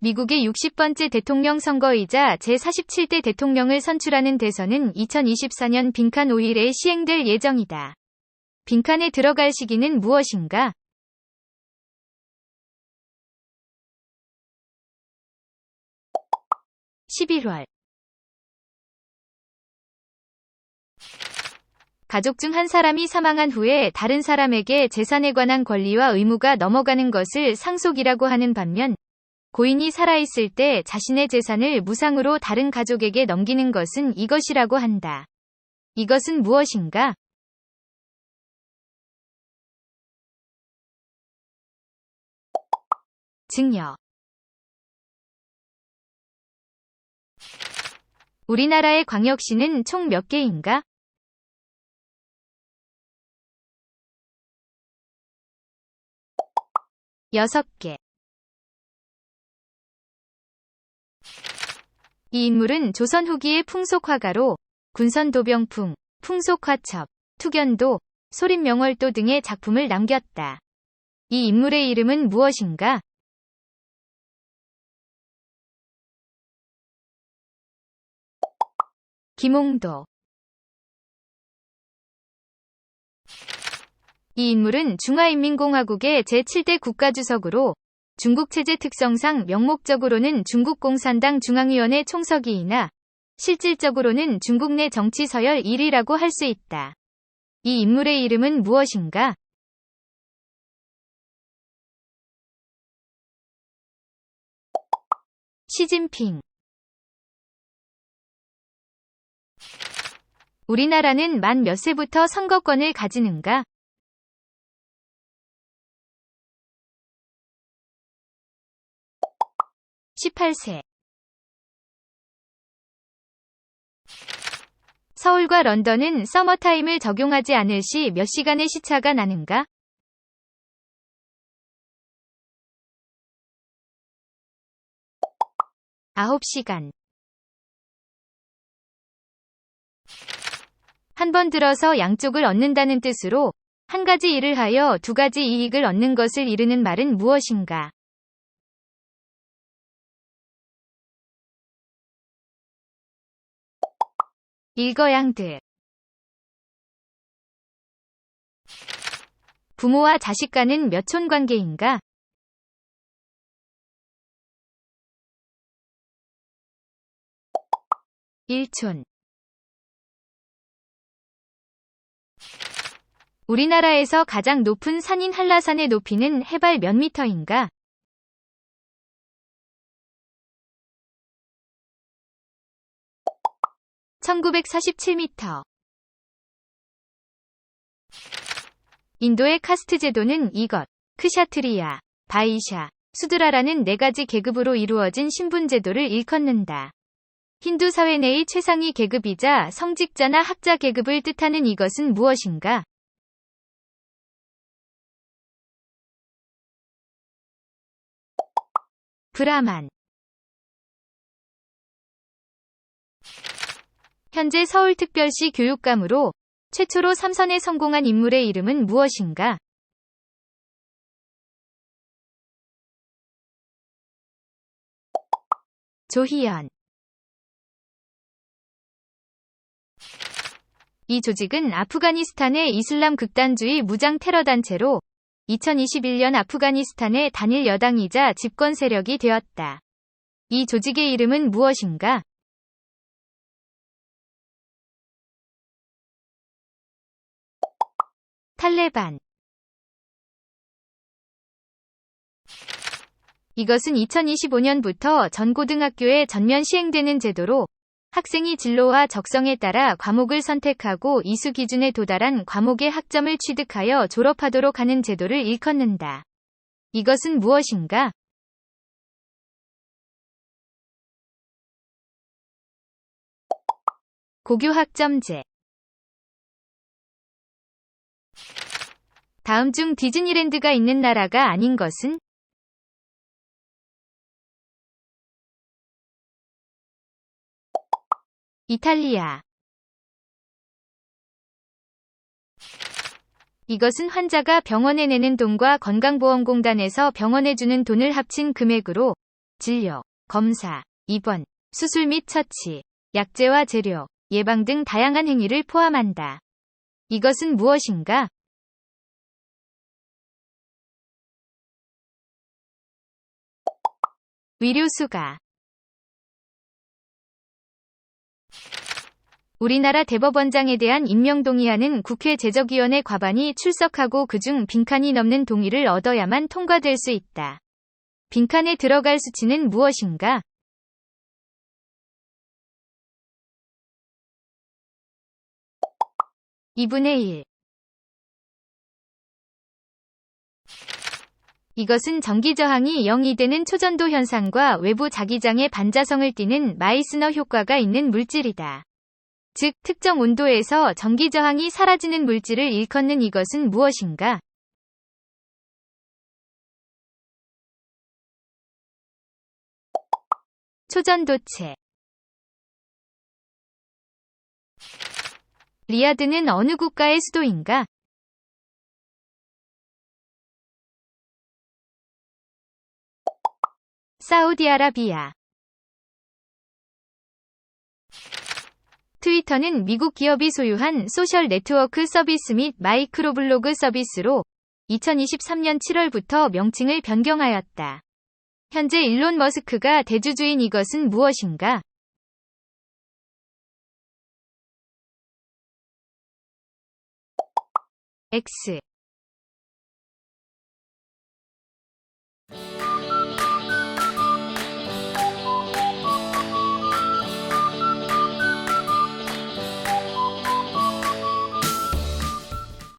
미국의 60번째 대통령 선거이자 제47대 대통령을 선출하는 대선은 2024년 빈칸 5일에 시행될 예정이다. 빈칸에 들어갈 시기는 무엇인가? (11월) 가족 중 한 사람이 사망한 후에 다른 사람에게 재산에 관한 권리와 의무가 넘어가는 것을 상속이라고 하는 반면 고인이 살아있을 때 자신의 재산을 무상으로 다른 가족에게 넘기는 것은 이것이라고 한다. 이것은 무엇인가? 증여 우리나라의 광역시는 총 몇 개인가? 여섯 개. 이 인물은 조선 후기의 풍속화가로 군선도병풍, 풍속화첩, 투견도, 소림명월도 등의 작품을 남겼다. 이 인물의 이름은 무엇인가? 김홍도 이 인물은 중화인민공화국의 제7대 국가주석으로 중국 체제 특성상 명목적으로는 중국 공산당 중앙위원회 총서기이나 실질적으로는 중국 내 정치 서열 1위라고 할 수 있다. 이 인물의 이름은 무엇인가? 시진핑 우리나라는 만 몇 세부터 선거권을 가지는가? 18세 서울과 런던은 서머타임을 적용하지 않을 시 몇 시간의 시차가 나는가? 아홉 시간 한 번 들어서 양쪽을 얻는다는 뜻으로 한 가지 일을 하여 두 가지 이익을 얻는 것을 이르는 말은 무엇인가? 일거양득 부모와 자식 간은 몇촌 관계인가? 일촌 우리나라에서 가장 높은 산인 한라산의 높이는 해발 몇 미터인가? 1947m 인도의 카스트 제도는 이것, 크샤트리아, 바이샤, 수드라라는 네 가지 계급으로 이루어진 신분 제도를 일컫는다. 힌두 사회 내의 최상위 계급이자 성직자나 학자 계급을 뜻하는 이것은 무엇인가? 브라만 현재 서울특별시 교육감으로 최초로 삼선에 성공한 인물의 이름은 무엇인가? 조희연 이 조직은 아프가니스탄의 이슬람 극단주의 무장 테러 단체로 2021년 아프가니스탄의 단일 여당이자 집권 세력이 되었다. 이 조직의 이름은 무엇인가? 탈레반 이것은 2025년부터 전 고등학교에 전면 시행되는 제도로 학생이 진로와 적성에 따라 과목을 선택하고 이수 기준에 도달한 과목의 학점을 취득하여 졸업하도록 하는 제도를 일컫는다. 이것은 무엇인가? 고교 학점제 다음 중 디즈니랜드가 있는 나라가 아닌 것은? 이탈리아 이것은 환자가 병원에 내는 돈과 건강보험공단에서 병원에 주는 돈을 합친 금액으로 진료, 검사, 입원, 수술 및 처치, 약제와 재료, 예방 등 다양한 행위를 포함한다. 이것은 무엇인가? 위료수가 우리나라 대법원장에 대한 임명 동의안은 국회 제적위원회 과반이 출석하고 그중 빈칸이 넘는 동의를 얻어야만 통과될 수 있다. 빈칸에 들어갈 수치는 무엇인가? (2분의 1) 이것은 전기 저항이 0이 되는 초전도 현상과 외부 자기장의 반자성을 띠는 마이스너 효과가 있는 물질이다. 즉, 특정 온도에서 전기 저항이 사라지는 물질을 일컫는 이것은 무엇인가? 초전도체 리아드는 어느 국가의 수도인가? 사우디아라비아 트위터는 미국 기업이 소유한 소셜 네트워크 서비스 및 마이크로블로그 서비스로 2023년 7월부터 명칭을 변경하였다. 현재 일론 머스크가 대주주인 이것은 무엇인가? X